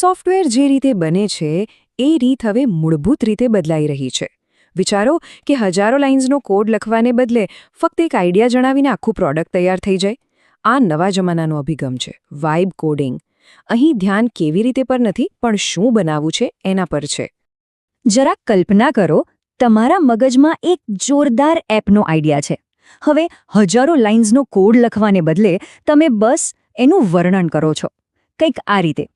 Software જે રીતે બને છે, એ રીત હવે મૂળભૂત રીતે બદલાઈ રહી છે. વિચારો કે હજારો લાઇન્સનો કોડ લખવાને બદલે ફક્ત એક આઈડિયા જણાવીને આખું પ્રોડક્ટ તૈયાર થઈ જાય. આ નવા જમાનાનો અભિગમ છે. Vibe coding. અહીં ધ્યાન કેવી રીતે પર નથી, પણ શું બનાવવું છે, એના પર છે. જરાક કલ્પના કરો, તમારા મગજમાં એક જોરદાર એપનો આઈડિયા છે. હવે હજારો લાઇન્સનો કોડ લખવાને બદલે તમે બસ એનું વર્ણન કરો છો. કંઈક આ રીતે.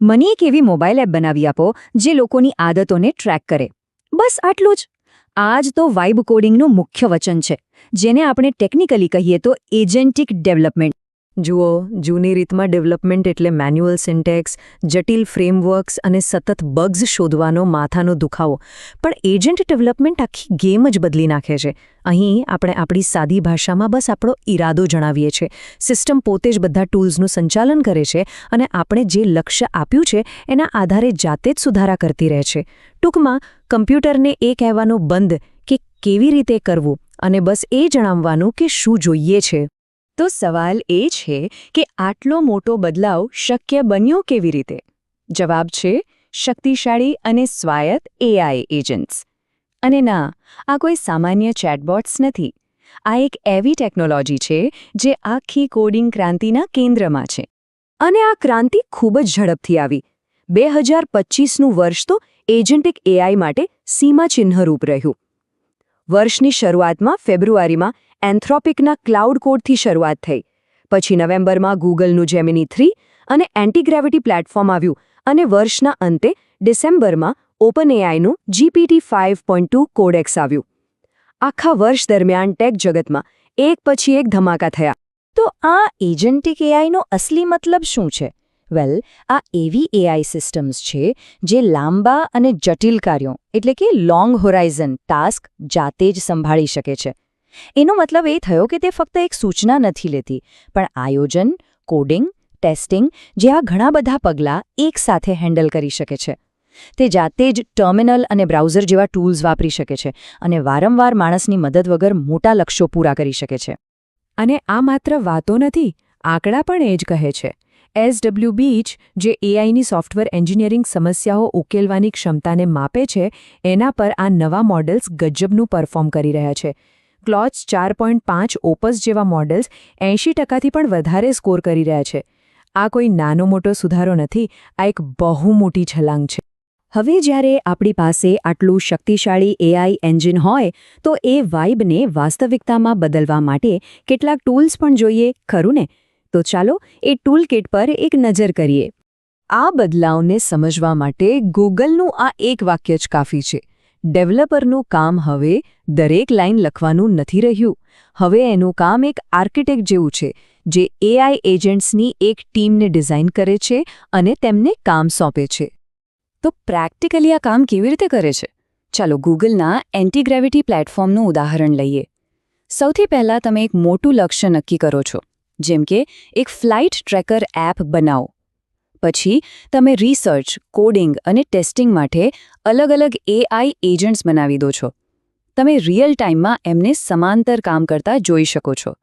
મને એક એવી મોબાઈલ એપ બનાવી આપો જે લોકોની આદતોને ટ્રેક કરે. બસ આટલું જ. આ જ તો વાઇબ કોડિંગનું મુખ્ય વચન છે, જેને આપણે ટેકનિકલી કહીએ તો એજન્ટિક ડેવલપમેન્ટ જુઓ, જૂની રીતમાં ડેવલપમેન્ટ એટલે મેન્યુઅલ સિન્ટેક્સ, જટિલ ફ્રેમવર્ક્સ અને સતત બગ્સ શોધવાનો માથાનો દુખાવો. પણ એજન્ટ ડેવલપમેન્ટ આખી ગેમ જ બદલી નાખે છે. અહીં આપણે આપણી સાદી ભાષામાં બસ આપણો ઈરાદો જણાવીએ છીએ. સિસ્ટમ પોતે જ બધા ટૂલ્સનું સંચાલન કરે છે અને આપણે જે લક્ષ્ય આપ્યું છે એના આધારે જાતે જ સુધારા કરતી રહે છે. ટૂંકમાં, કમ્પ્યુટરને એ કહેવાનું બંધ કે કેવી રીતે કરવું અને બસ એ જણાવવાનું કે શું જોઈએ છે. તો સવાલ એ છે કે આટલો મોટો બદલાવ શક્ય બન્યો કેવી રીતે? જવાબ છે, શક્તિશાળી અને સ્વાયત્ત એઆઈ એજન્ટ્સ અને ના, આ કોઈ સામાન્ય ચેટબોટ્સ નથી. આ એક એવી ટેકનોલોજી છે જે આખી કોડિંગ ક્રાંતિના કેન્દ્રમાં છે. અને આ ક્રાંતિ ખૂબ જ ઝડપથી આવી. બે હજાર પચીસનું વર્ષ તો એજન્ટિક એઆઈ માટે સીમાચિહ્નરૂપ રહ્યું. વર્ષની શરૂઆતમાં ફેબ્રુઆરીમાં એન્થ્રોપિકના ક્લાઉડ કોડથી શરૂઆત થઈ. પછી નવેમ્બરમાં ગૂગલનું જેમિની થ્રી અને એન્ટીગ્રેવિટી પ્લેટફોર્મ આવ્યું અને વર્ષના અંતે ડિસેમ્બરમાં open એઆઈનું GPT five point two codex આવ્યું. આખા વર્ષ દરમિયાન ટેક જગતમાં એક પછી એક ધમાકા થયા. તો આ એજન્ટિક એઆઈનો અસલી મતલબ શું છે? વેલ, આ એવી એઆઈ સિસ્ટમ્સ છે જે લાંબા અને જટિલ કાર્યો, એટલે કે લોંગ હોરાઇઝન, ટાસ્ક જાતે જ સંભાળી શકે છે. એનો મતલબ એ થયો કે તે ફક્ત એક સૂચના નથી લેતી, પણ આયોજન કોડિંગ ટેસ્ટિંગ જેવા ઘણા બધા પગલાં એકસાથે હેન્ડલ કરી શકે છે. તે જાતે જ ટર્મિનલ અને બ્રાઉઝર જેવા ટૂલ્સ વાપરી શકે છે અને વારંવાર માણસની મદદ વગર મોટા લક્ષ્યો પૂરા કરી શકે છે. અને આ માત્ર વાતો નથી, આંકડા પણ એ જ કહે છે. એસડબલ્યુ બીચ જે એઆઈની સોફ્ટવેર એન્જિનિયરિંગ સમસ્યાઓ ઉકેલવાની ક્ષમતાને માપે છે, એના પર આ નવા મોડલ્સ ગજબનું પરફોર્મ કરી રહ્યા છે. ક્લોચ ચાર પોઈન્ટ પાંચ ઓપસ જેવા મોડલ્સ એંશી ટકાથી પણ વધારે સ્કોર કરી રહ્યા છે. આ કોઈ નાનો મોટો સુધારો નથી, આ એક બહુ મોટી છલાંગ છે. હવે જ્યારે આપણી પાસે આટલું શક્તિશાળી એઆઈ એન્જિન હોય, તો એ વાઇબને વાસ્તવિકતામાં બદલવા માટે કેટલાક ટૂલ્સ પણ જોઈએ, ખરું ને? તો ચાલો એ ટૂલ કિટ પર એક નજર કરીએ. આ બદલાવને સમજવા માટે ગૂગલનું આ એક વાક્ય જ કાફી છે. ડેવલપરનું કામ હવે દરેક લાઇન લખવાનું નથી રહ્યું. હવે એનું કામ એક આર્કિટેક્ટ જેવું છે, જે એઆઈ એજન્ટ્સની એક ટીમને ડિઝાઇન કરે છે અને તેમને કામ સોંપે છે. તો પ્રેક્ટિકલી આ કામ કેવી રીતે કરે છે? ચાલો ગૂગલના એન્ટીગ્રેવિટી પ્લેટફોર્મનું ઉદાહરણ લઈએ. સૌથી પહેલાં તમે એક મોટું લક્ષ્ય નક્કી કરો છો, જેમ કે એક ફ્લાઇટ ટ્રેકર એપ બનાવો. પછી તમે રિસર્ચ કોડિંગ અને ટેસ્ટિંગ માટે અલગ અલગ એઆઈ એજન્ટ્સ બનાવી દો છો. તમે રિયલ ટાઈમમાં એમને સમાંતર કામ કરતા જોઈ શકો છો.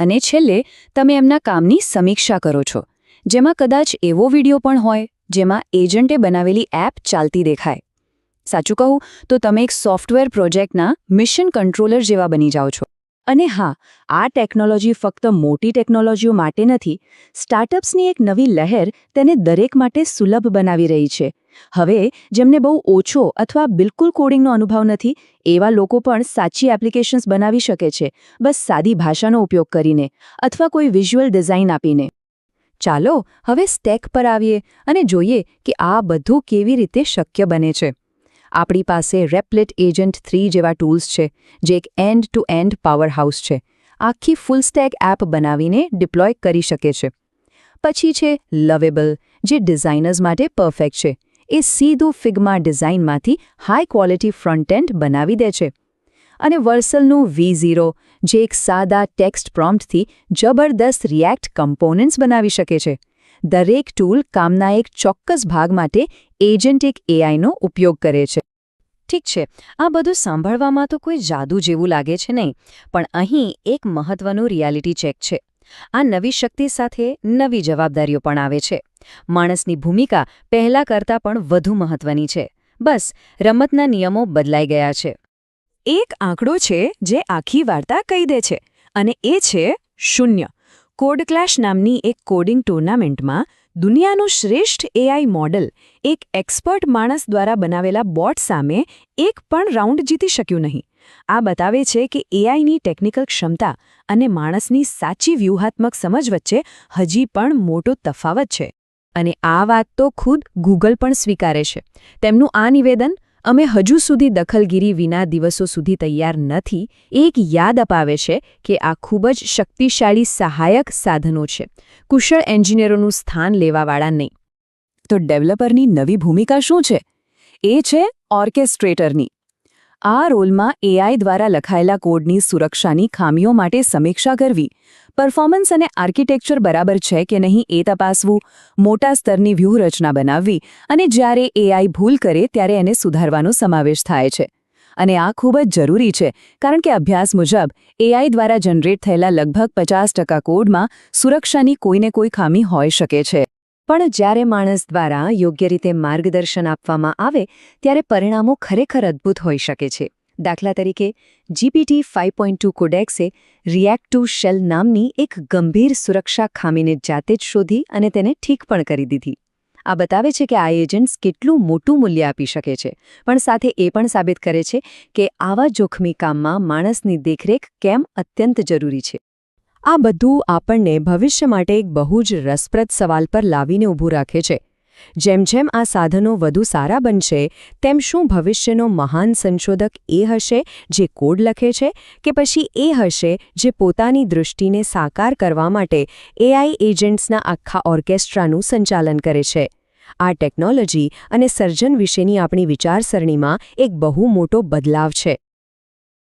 અને છેલ્લે, તમે એમના કામની સમીક્ષા કરો છો. જેમાં કદાચ એવો વિડિયો પણ હોય, જેમાં એજન્ટે બનાવેલી એપ ચાલતી દેખાય. સાચું કહું, તો તમે એક સોફ્ટવેર પ્રોજેક્ટના મિશન કંટ્રોલર જેવા બની જાઓ છો. અને હા, આ ટેકનોલોજી ફક્ત મોટી ટેકનોલોજીઓ માટે નથી, સ્ટાર્ટઅપ્સની એક નવી લહેર તેને દરેક માટે સુલભ બનાવી રહી છે. હવે, જેમને બહુ ઓછો અથવા બિલકુલ કોડિંગનો અનુભવ નથી, એવા લોકો પણ સાચી એપ્લિકેશન્સ બનાવી શકે છે, બસ સાદી ભાષાનો ઉપયોગ કરીને, અથવા કોઈ વિઝ્યુઅલ ડિઝાઇન આપીને. ચાલો, હવે સ્ટેક પર આવીએ અને જોઈએ કે આ બધું કેવી રીતે શક્ય બને છે. આપણી પાસે રેપ્લેટ એજન્ટ થ્રી જેવા ટૂલ્સ છે, જે એક એન્ડ ટુ એન્ડ પાવરહાઉસ છે. આખી ફૂલ સ્ટેક એપ બનાવીને ડિપ્લોય કરી શકે છે. પછી છે લવેબલ જે ડિઝાઇનર્સ માટે પરફેક્ટ છે. એ સીધું ફિગમા ડિઝાઇનમાંથી હાઈ ક્વોલિટી ફ્રન્ટ એન્ડ બનાવી દે છે. અને વર્સલનું વી ઝીરો જે એક સાદા ટેક્સ્ટ પ્રોમ્પ્ટથી જબરદસ્ત રિએક્ટ કમ્પોનન્ટ્સ બનાવી શકે છે. દરેક ટૂલ કામના એક ચોક્કસ ભાગ માટે એજન્ટિક એઆઈનો ઉપયોગ કરે છે. ઠીક છે, આ બધું સાંભળવામાં તો કોઈ જાદુ જેવું લાગે છે નહીં, પણ અહીં એક મહત્વનું રિયાલિટી ચેક છે. આ નવી શક્તિ સાથે નવી જવાબદારીઓ પણ આવે છે. માણસની ભૂમિકા પહેલા કરતાં પણ વધુ મહત્વની છે. બસ, રમતના નિયમો બદલાઈ ગયા છે. એક આંકડો છે જે આખી વાર્તા કહી દે છે, અને એ છે શૂન્ય. કોડ ક્લેશ નામની એક કોડિંગ ટુર્નામેન્ટમાં દુનિયાનું શ્રેષ્ઠ એઆઈ મોડલ એક એક્સપર્ટ માણસ દ્વારા બનાવેલા બોટ સામે એક પણ રાઉન્ડ જીતી શક્યું નહીં. આ બતાવે છે કે એઆઈની ટેકનિકલ ક્ષમતા અને માણસની સાચી વ્યૂહાત્મક સમજ વચ્ચે હજી પણ મોટો તફાવત છે. અને આ વાત તો ખુદ ગૂગલ પણ સ્વીકારે છે. તેમનું આ નિવેદન અમે હજુ સુધી દખલગીરી વિના દિવસો સુધી તૈયાર નથી, એક યાદ અપાવે છે કે આ ખૂબ જ શક્તિશાળી સહાયક સાધનો છે. કુશળ એન્જિનિયરોનું સ્થાન લેવાવાળા નહીં. તો ડેવલપરની નવી ભૂમિકા શું છે? એ છે ઓર્કેસ્ટ્રેટરની. આ રોલમાં એઆઈ દ્વારા લખાયેલા કોડની સુરક્ષાની ખામીઓ માટે સમીક્ષા કરવી. પરફોર્મન્સ અને આર્કિટેક્ચર બરાબર છે કે નહીં એ તપાસવું. મોટા સ્તરની વ્યૂહરચના બનાવવી અને જ્યારે એઆઈ ભૂલ કરે ત્યારે એને સુધારવાનો સમાવેશ થાય છે. અને આ ખૂબ જ જરૂરી છે, કારણ કે અભ્યાસ મુજબ એઆઈ દ્વારા જનરેટ થયેલા લગભગ પચાસ કોડમાં સુરક્ષાની કોઈને કોઈ ખામી હોઈ શકે છે. પણ જ્યારે માણસ દ્વારા યોગ્ય રીતે માર્ગદર્શન આપવામાં આવે, ત્યારે પરિણામો ખરેખર અદ્ભુત હોઈ શકે છે. દાખલા તરીકે જીપીટી ફાઇવ પોઈન્ટ ટુ કોડેક્સે રિએક્ટ ટુ શેલ નામની એક ગંભીર સુરક્ષા ખામીને જાતે જ શોધી અને તેને ઠીક પણ કરી દીધી. આ બતાવે છે કે આ એજન્ટ્સ કેટલું મોટું મૂલ્ય આપી શકે છે, પણ સાથે એ પણ સાબિત કરે છે કે આવા જોખમી કામમાં માણસની દેખરેખ કેમ અત્યંત જરૂરી છે. આ બધું આપણને ભવિષ્ય માટે એક બહુ જ રસપ્રદ સવાલ પર લાવીને ઊભું રાખે છે. જેમ જેમ આ સાધનો વધુ સારા બનશે, તેમ શું ભવિષ્યનો મહાન સંશોધક એ હશે જે કોડ લખે છે કે પછી એ હશે જે પોતાની દૃષ્ટિને સાકાર કરવા માટે એઆઈ એજન્ટ્સના આખા ઓર્કેસ્ટ્રાનું સંચાલન કરે છે. આ ટેકનોલોજી અને સર્જન વિશેની આપણી વિચારસરણીમાં એક બહુ મોટો બદલાવ છે.